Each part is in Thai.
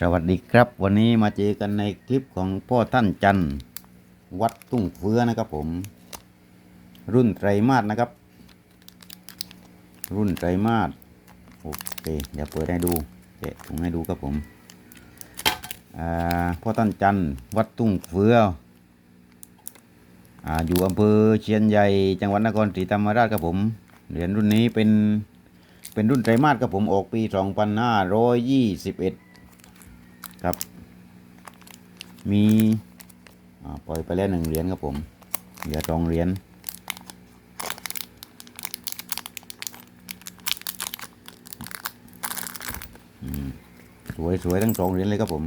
สวัสดีครับ วันนี้มาเจอกันในคลิปของพ่อท่านจันวัดตุ้งเฟื้อนะครับผม รุ่นไตรมาสนะครับ รุ่นไตรมาสโอเคเดี๋ยวเปิดให้ดูแกะถุงให้ดูครับผมพ่อท่านจันวัดตุ้งเฟื้อออยู่อำเภอเชียนใหญ่จังหวัดนครศรีธรรมราชครับผมเหรียญรุ่นนี้เป็นเป็นรุ่นไตรมาสครับผมออกปี 2521 ครับ มีปล่อยไปแล้วหนึ่งเหรียญครับผม เหลือสองเหรียญสวยๆทั้งสองเหรียญเลยครับผม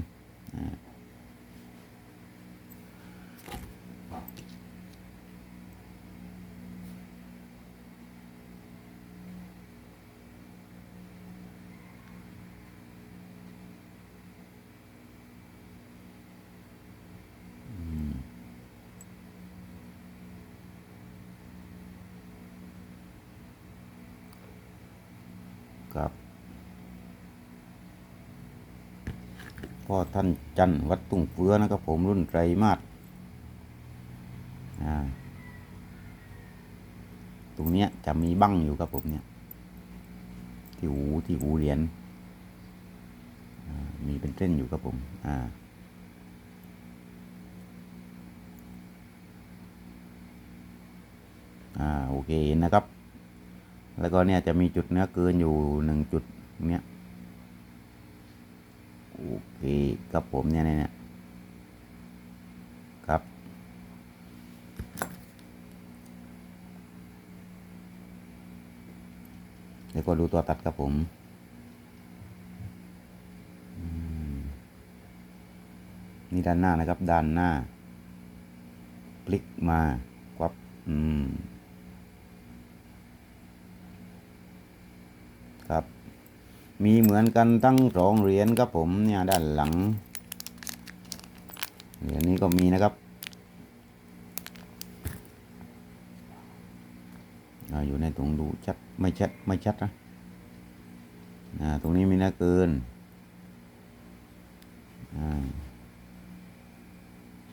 พ่อท่านจันวัดตุ้งเฟื้อนะครับผมรุ่นไตรมาสอ่าตรงเนี้ยจะมีบั้งอยู่ครับผมเนี่ย ที่หูที่หูเหรียญอ่ามีเป็นเส้นอยู่ครับผม อ่าอ่าโอเคนะครับ แล้วก็เนี่ยจะมีจุดเนื้อเกินอยู่หนึ่งจุดเนี้ย เคครับผมเนี่ยเนี่ยเนี่ยครับแล้วก็ดูตัวตัดครับผมอืมนี่ด้านหน้านะครับ ด้านหน้าพลิกมาควับอืมครับ มีเหมือนกันทั้งสองเหรียญครับผมเนี่ยด้านหลังเหรียญนี้ก็มีนะครับอยู่ในถุงดูชัดไม่ชัดไม่ชัดนะตรงนี้มีนะเกินอ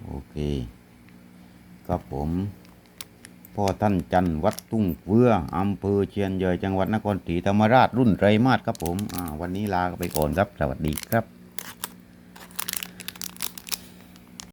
โอเคครับผม พ่อท่านจันทร์วัดตุ้งเฟืออำเภอเชียนเยยจังหวัดนครศรีธรรมราชรุ่นไรมาสครับผมวันนี้ลาไปก่อนครับ สวัสดีครับ